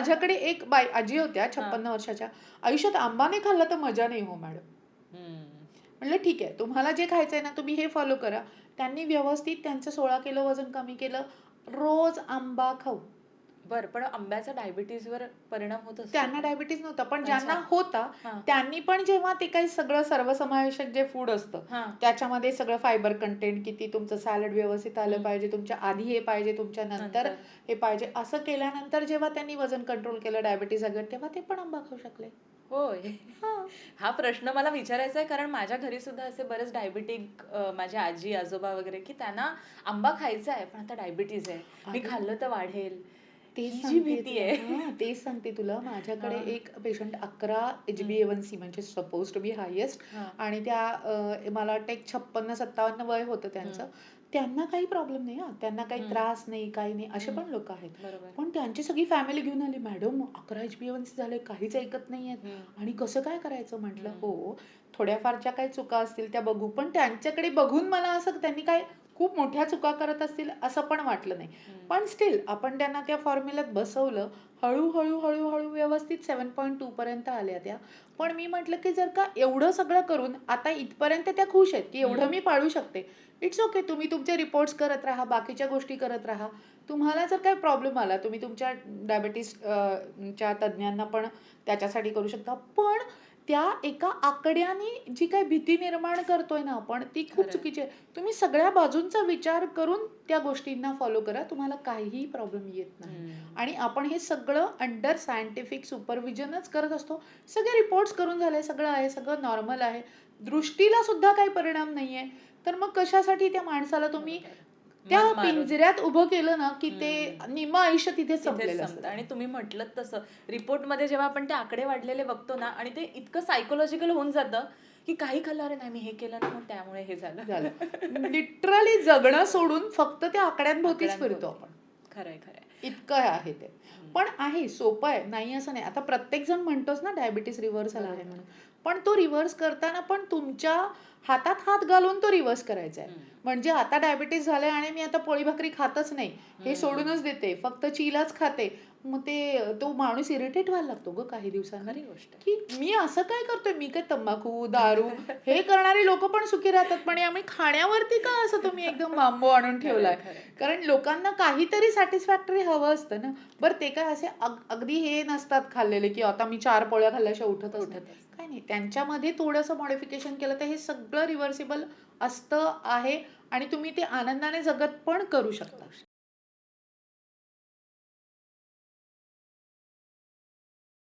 माझ्याकडे एक बाई आजी होत्या छप्पन्न वर्षाच्या. आयुष्यात आंबा नाही खाल्ला तर मजा नाही हो मॅडम. म्हणलं ठीक आहे तुम्हाला जे खायचंय ना तुम्ही हे फॉलो करा. त्यांनी व्यवस्थित त्यांचं सोळा किलो वजन कमी केलं. रोज आंबा खाऊ. बरं पण आंब्याचा डायबिटीजवर परिणाम होत त्यांना? डायबिटीज नव्हता पण ज्यांना. होता. त्यांनी पण जेव्हा ते काही सगळं सर्वसमावेशक जे फूड असतं. त्याच्यामध्ये सगळं फायबर कंटेंट किती तुमचं सॅलड व्यवस्थित आलं. पाहिजे तुमच्या आधी हे पाहिजे तुमच्या नंतर. हे पाहिजे असं केल्यानंतर जेव्हा त्यांनी वजन कंट्रोल केलं डायबिटीज अगट तेव्हा ते पण आंबा खाऊ शकले होय हा. प्रश्न मला विचारायचा आहे कारण माझ्या घरी सुद्धा असे बरेच डायबिटिक माझे आजी आजोबा वगैरे की त्यांना आंबा खायचा आहे पण आता डायबिटीज आहे मी. खाल्लं तर वाढेल तेच जी सांगते भीती तुला. आहे. तेच सांगते तुला माझ्याकडे. एक पेशंट अकरा H B A one C म्हणजे सपोज टू बी हायेस्ट. आणि त्या मला वाटतं एक छप्पन्न सत्तावन्न वय होतं त्यांचं त्यांना काही प्रॉब्लेम नाही हा त्यांना काही. त्रास नाही काही नाही असे. पण लोक आहेत पण त्यांची सगळी फॅमिली घेऊन आली मॅडम अकरा एच बी एवन सी झाले काहीच ऐकत नाहीयेत हम्म. आणि कसं काय करायचं म्हटलं. हो थोड्याफार ज्या काही चुका असतील त्या बघू पण त्यांच्याकडे बघून मला असं त्यांनी काय खूप मोठ्या चुका करत असतील असं पण वाटलं नाही. पण स्टील आपण त्यांना त्या फॉर्म्युल्यात बसवलं हळूहळू हळूहळू व्यवस्थित सेवन पॉईंट टू पर्यंत आल्या त्या. पण मी म्हटलं की जर का एवढं सगळं करून आता इथपर्यंत त्या खुश आहेत की एवढं. मी पाळू शकते. इट्स ओके तुम्ही तुमचे रिपोर्ट्स करत राहा बाकीच्या गोष्टी करत राहा. तुम्हाला जर काही प्रॉब्लेम आला तुम्ही तुमच्या डायबेटीस च्या तज्ज्ञांना पण त्याच्यासाठी करू शकता. पण त्या एका आकड्याने जी काही भीती निर्माण करतोय ना आपण ती खूप. चुकीची आहे तुम्ही सगळ्या बाजूंचा विचार करून त्या गोष्टींना फॉलो करा तुम्हाला काहीही प्रॉब्लेम येत नाही. आणि आपण हे सगळं अंडर सायंटिफिक सुपरविजनच करत असतो सगळे रिपोर्ट्स करून झाले सगळं आहे सगळं नॉर्मल आहे दृष्टीला सुद्धा काही परिणाम नाहीये तर मग कशासाठी त्या माणसाला तुम्ही. त्या. पिंजऱ्यात उभं केलं ना की ते. निम्म आयुष्य तिथे संपलेलं आणि तुम्ही म्हटलं तसं. रिपोर्टमध्ये जेव्हा आपण ते आकडे वाढलेले बघतो ना आणि ते इतकं सायकोलॉजिकल होऊन जातं की काही खाल्लं अरे नाही मी हे केलं ना मग त्यामुळे हे झालं. झालं. लिटरली जगणं सोडून फक्त त्या आकड्यांभोवतीच आकड्यांभोवती. फिरतो आपण. खरंय खरंय. इतकं आहे ते. पण आहे सोपं आहे. नाही असं नाही. आता प्रत्येक जण म्हणतोच ना डायबिटीस रिव्हर्सल आहे. म्हणून. पण तो रिव्हर्स करताना पण तुमच्या हातात हात घालून तो रिव्हर्स करायचा आहे. म्हणजे आता डायबिटीस झालंय आणि मी आता पोळी भाकरी खातच नाही. हे. सोडूनच देते. फक्त चिलाच खाते. मग ते तो माणूस इरिटेट व्हायला लागतो ग काही दिवसांनी. गोष्ट. की मी असं काय करतोय? मी काय तंबाखू दारू हे करणारी लोक पण सुखी राहतात. पण आम्ही खाण्यावरती का असं तुम्ही एकदम बांबू आणून ठेवलाय. कारण लोकांना काहीतरी सॅटिस्फॅक्टरी हवं असतं ना. बरं ते काय असे अग- अगदी हे नसतात खाल्लेले की आता मी चार पोळ्या खाल्ल्याशिवाय उठतच नाही. काही काय नाही. त्यांच्यामध्ये थोडंसं मॉडिफिकेशन केलं तर हे सगळं रिव्हर्सिबल असतं आहे आणि तुम्ही ते आनंदाने जगत पण करू शकता.